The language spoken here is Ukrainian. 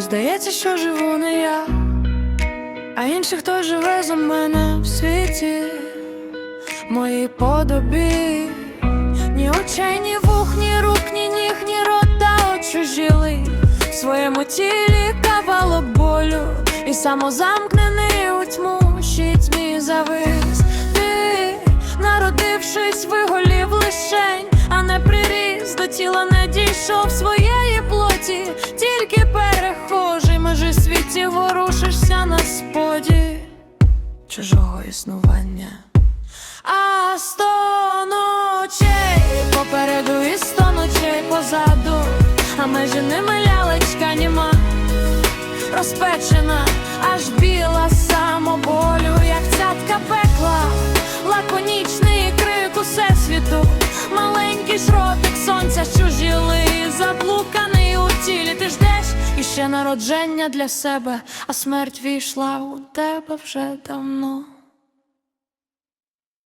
здається, що живу не я, а інший хто живе за мене в світі, моїй подобі, ні очей, ні вух, ні рук, ні ніг, ні рота очужіли в своєму тілі кавало болю, і самозамкнений у тьму щить мій завис. Ти, народившись, виголів лишень, а не приріс до тіла, не дійшов своєї чужого існування. А сто ночей попереду і сто ночей позаду, а межі ними лялечка німа, розпечена, аж біла самоболю, як цятка пекла, лаконічний крик усесвіту, маленький шротик сонця, народження для себе, а смерть війшла у тебе вже давно.